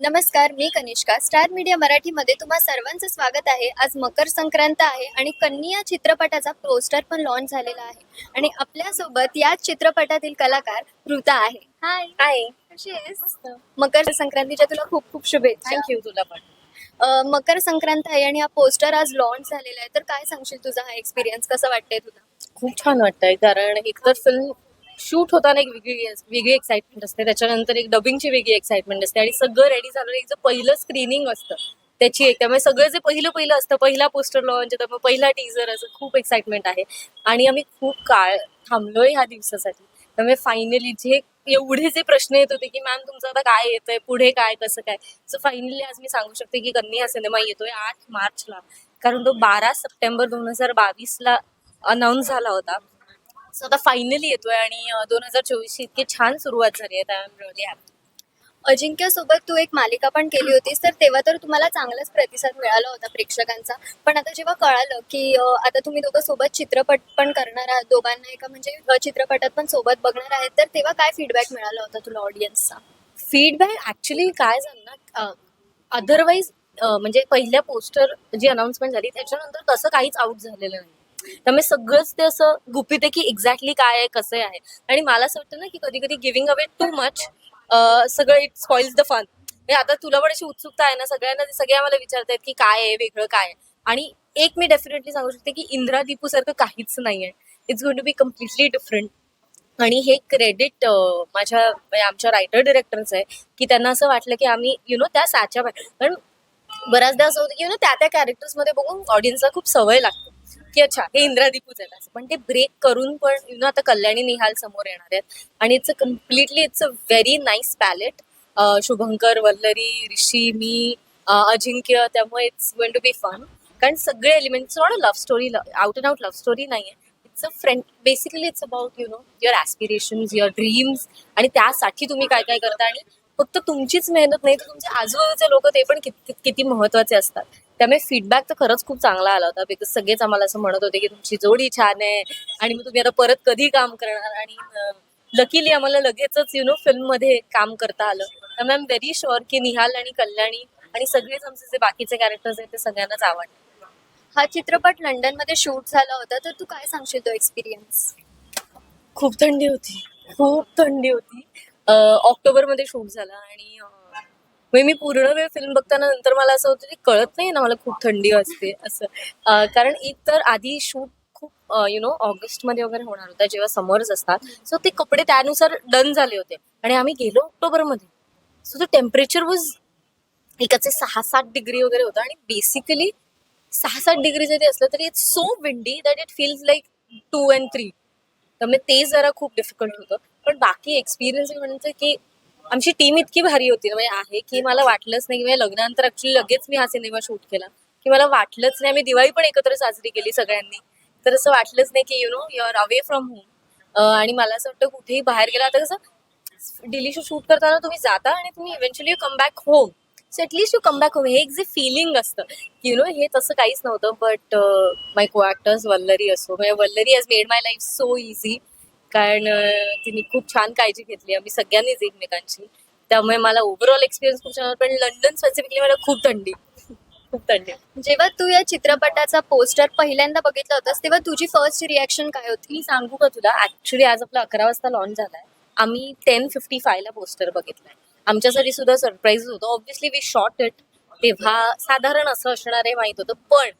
नमस्कार मी Kanishka. Star media मराठीमध्ये तुम्हा सर्वांचं स्वागत आहे. आज मकर संक्रांत आहे आणि कन्या चित्रपटाचा पोस्टर पण लॉन्च झालेला आहे. आणि आपल्यासोबत याच चित्रपटातील कलाकार ऋता आहे. हाय हाय कशी आहेस? मकर संक्रांतीच्या तुला खूप खूप शुभेच्छा. थँक्यू तुला पण. अ, मकर संक्रांत आहे आणि हा पोस्टर आज लॉन्च झालेला आहे. तर काय सांगशील तुझा हा एक्सपिरियन्स कसा वाटतंय तुला? खूप छान वाटतंय. कारण एकतर फिल्म शूट होताना एक वेगळी वेगळी एक्साइटमेंट असते. त्याच्यानंतर एक डबिंगची वेगळी एक्साइटमेंट असते आणि सगळं रेडी झालं एक जे पहिलं स्क्रीनिंग असतं त्याची एक त्यामुळे सगळं जे पहिलं पहिलं असतं पहिला पोस्टर लॉन्च त्यामुळे पहिला टीजर असं खूप एक्साइटमेंट आहे. आणि आम्ही खूप काळ थांबलोय ह्या दिवसासाठी. त्यामुळे फायनली जे एवढे जे प्रश्न येत होते की मॅम तुमचं आता काय येतंय? पुढे काय? कसं काय? सो फायनली आज मी सांगू शकते की कन्या हा सिनेमा येतोय आठ मार्चला. कारण तो बारा सप्टेंबर दोन हजार बावीसला अनाऊन्स झाला होता. सो आता फायनली येतोय आणि दोन हजार चोवीसची इतकी छान सुरुवात झाली आहे I am really happy Ajinkya सोबत तू एक मालिका पण केली होतीस तर तेव्हा तर तुम्हाला चांगलाच प्रतिसाद मिळाला होता प्रेक्षकांचा. पण आता जेव्हा कळालं की अ, आता तुम्ही दोघं सोबत चित्रपट पण करणार आहात दोघांना एका म्हणजे अ, चित्रपटात पण सोबत बघणार आहेत तर तेव्हा काय फीडबॅक मिळाला होता तुला ऑडियन्सचा फीडबॅक ऍक्च्युली काय झालं ना अदरवाईज म्हणजे पहिल्या पोस्टर जी अनाउन्समेंट झाली त्याच्यानंतर तसं काहीच आउट झालेलं नाही. त्यामुळे सगळंच ते असं गुपित आहे की एक्झॅक्टली काय आहे कसं आहे. आणि मला असं वाटतं ना की कधी कधी गिव्हिंग अवे टू मच सगळं इट स्पॉइल्स द फन आता तुला पण अशी उत्सुकता आहे ना सगळ्यांना सगळे आम्हाला विचारतायत की काय आहे वेगळं काय आहे. आणि एक मी डेफिनेटली सांगू शकते की इंद्रा दीपू सारखं काहीच नाही आहे it's going to be completely different आणि हे क्रेडिट माझ्या म्हणजे आमच्या रायटर डिरेक्टरचं आहे की त्यांना असं वाटलं की आम्ही यु नो त्या साच्या कारण बऱ्याचदा असं होतं की यु नो त्या त्या कॅरेक्टर्समध्ये मध्ये बघून ऑडियन्सला खूप सवय लागते. की अच्छा हे इंद्रादीपूच आहेत असं. पण ते ब्रेक करून पण यु नो आता कल्याणी निहाल समोर येणार आहेत. आणि it's a completely it's a very nice palette Shubhankar Vallari Rishi मी अजिंक्य त्यामुळे it's going to be fun कारण सगळे elements not a love story out and out love story नाही आहे it's a friend basically it's about you know your aspirations your dreams आणि त्यासाठी तुम्ही काय काय करता? आणि फक्त तुमचीच मेहनत नाही तर तुमचे आजूबाजूचे लोक ते पण किती किती महत्त्वाचे असतात. त्यामुळे फीडबॅक तर खरंच खूप चांगला आला होता. बिकॉज सगळेच आम्हाला असं म्हणत होते की तुमची जोडी छान आहे आणि मग तुम्ही आता परत कधी काम करणार? आणि लकीली आम्हाला लगेचच यु नो फिल्ममध्ये काम करता आलं. त्यामुळे आय एम व्हेरी शुअर की निहाल आणि कल्याणी आणि सगळेच आमचे जे बाकीचे कॅरेक्टर्स आहेत ते सगळ्यांनाच आवडतात हा चित्रपट लंडनमध्ये शूट झाला होता. तर तू काय सांगशील तो एक्सपिरियन्स खूप थंडी होती. खूप थंडी होती. ऑक्टोबरमध्ये शूट झाला आणि म्हणजे मी पूर्ण वेळ फिल्म बघताना नंतर मला असं होतं की कळत नाही ना मला खूप थंडी वाजते असं. कारण एक तर आधी शूट खूप यु नो ऑगस्टमध्ये वगैरे होणार होता जेव्हा समर्स असतात. सो ते कपडे त्यानुसार डन झाले होते. आणि आम्ही गेलो ऑक्टोबरमध्ये सो ते टेम्परेचर वॉज एकाचे सहा सात डिग्री वगैरे होतं. आणि बेसिकली सहा सात डिग्री जरी असलं तरी it's so windy that it feels like two and three त्यामुळे ते जरा खूप डिफिकल्ट होतं. पण बाकी एक्सपिरियन्स म्हणजे की आमची टीम इतकी भारी होती म्हणजे आहे की मला वाटलंच नाही म्हणजे लग्नानंतर ऍक्च्युली लगेच मी हा सिनेमा शूट केला. की मला वाटलंच नाही आम्ही दिवाळी पण एकत्र साजरी केली सगळ्यांनी. तर असं वाटलंच नाही की you know you're away from home आणि मला असं वाटतं कुठेही बाहेर गेला आता कसं डिलिशो शूट करताना तुम्ही जाता आणि तुम्ही eventually you come back home so at least you come back home हे एक जे फिलिंग असतं. यु नो हे तसं काहीच नव्हतं बट माय को ॲक्टर्स वल्लरी असो म्हणजे Vallari has made my life so easy कारण तिने खूप छान काळजी घेतली. आम्ही सगळ्यांनीच एकमेकांची. त्यामुळे मला ओव्हरऑल एक्सपिरियन्स खूप छान होता. पण लंडन स्पेसिफिकली मला खूप थंडी. खूप थंडी. जेव्हा तू या चित्रपटाचा पोस्टर पहिल्यांदा बघितला होतास तेव्हा तुझी फर्स्ट रिॲक्शन काय होती? मी सांगू का तुला? ऍक्च्युली आज आपला अकरा वाजता लॉन्च झालाय. आम्ही टेन फिफ्टी फायला पोस्टर बघितलाय. आमच्यासाठी सुद्धा सरप्राईज होतं. ऑब्व्हियसली वी शॉर्ट इट तेव्हा साधारण असं असणार आहे माहीत होतं. पण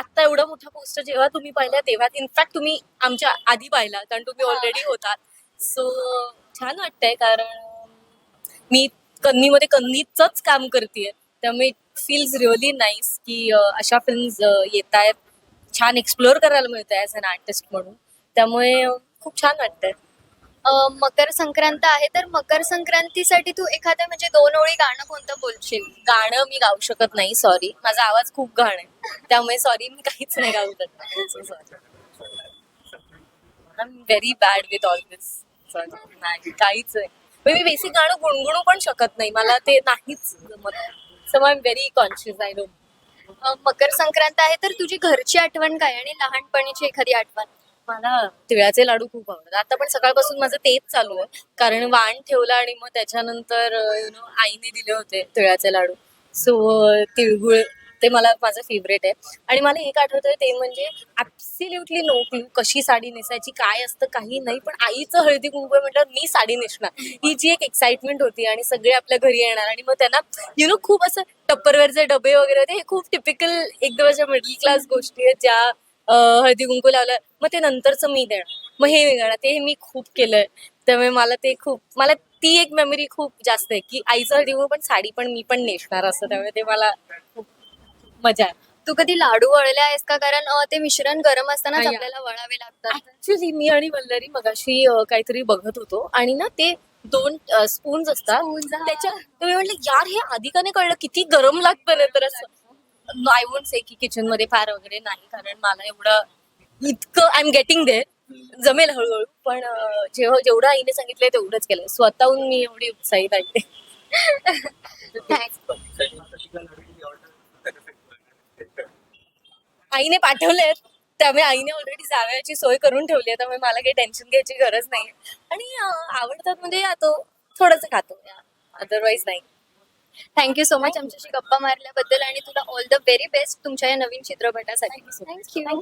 आता एवढा मोठा पोस्टर जेव्हा तुम्ही पाहिला तेव्हा इनफॅक्ट तुम्ही आमच्या आधी पाहिला कारण तुम्ही. ऑलरेडी होतात सो छान वाटतंय कारण मी कन्नीमध्ये कन्नीचंच काम करते त्यामुळे फील्स रिअली नाईस की अशा फिल्म्स येत आहेत छान एक्सप्लोअर करायला मिळतं ॲज अन आर्टिस्ट म्हणून. त्यामुळे खूप छान वाटतंय. मकर संक्रांत आहे तर मकर संक्रांतीसाठी तू एखाद्या म्हणजे दोन ओळी गाणं कोणतं बोलशील? गाणं मी गाऊ शकत नाही सॉरी माझा आवाज खूप घाण आहे. त्यामुळे सॉरी मी काहीच नाही गाऊ शकत. Am very bad with all this sorry नाही काहीच म्हणजे मी बेसिक गाणं गुणगुणू पण शकत नाही. मला ते नाहीच so I am very conscious I don't uh, Makar Sankrant आहे तर तुझी घरची आठवण काय? आणि लहानपणीची एखादी आठवण? मला तिळाचे लाडू खूप आवडतात. आता पण सकाळपासून माझं तेच चालू आहे. कारण वाण ठेवला आणि मग त्याच्यानंतर यु नो आईने दिले होते तिळाचे लाडू. सो तिळगुळ ते मला माझं फेवरेट आहे. आणि मला एक आठवतंय ते म्हणजे ऍब्सिल्युटली नो क्लू कशी साडी नेसायची काय असतं काही नाही. पण आईचं हळदी कुंकू आहे म्हटलं मी साडी नेसणार. ही जी एक एक्साइटमेंट होती आणि सगळे आपल्या घरी येणार आणि मग त्यांना यु नो खूप असं टप्परवेअरचे डबे वगैरे होते. हे खूप टिपिकल एकदम अशा मिडल क्लास गोष्टी आहेत ज्या हळदी कुंकू लावलं मग ते नंतरचं मी देणार. मग हे वेगळं ते मी खूप केलंय. त्यामुळे मला ते खूप मला ती एक मेमरी खूप जास्त आहे की आईचं हळदी कुंकू पण साडी पण मी पण नेसणार असं. त्यामुळे ते मला खूप मजा आहे तू कधी लाडू वळले आहेस का? कारण अ, ते मिश्रण गरम असतानाच नाही. आपल्याला वळावे लागतात. ऍक्च्युली मी आणि वल्लरी मगाशी अं, काहीतरी बघत होतो. आणि ना ते दोन स्पून्स असतात. त्याच्या तुम्ही म्हटलं यार हे आधी का नाही कळलं? किती गरम लागतं ना तर असं. आय वोंट से की किचनमध्ये फार वगैरे नाही कारण मला एवढं इतकं आय एम गेटिंग देअर जमेल हळूहळू पण जेव्हा जेवढं आईने सांगितलंय तेवढंच केलंय. स्वतःहून मी एवढी उत्साहित आहे. आईने पाठवलेत त्यामुळे आईने ऑलरेडी जावयाची सोय करून ठेवली आहे त्यामुळे मला काही टेन्शन घ्यायची गरज नाही आणि आवडतात म्हणजे तो थोडंसं खातो अदरवाईज नाही. थँक्यू सो मच आमच्याशी गप्पा मारल्याबद्दल आणि तुला ऑल द व्हेरी बेस्ट तुमच्या या नवीन चित्रपटासाठी. थँक्यू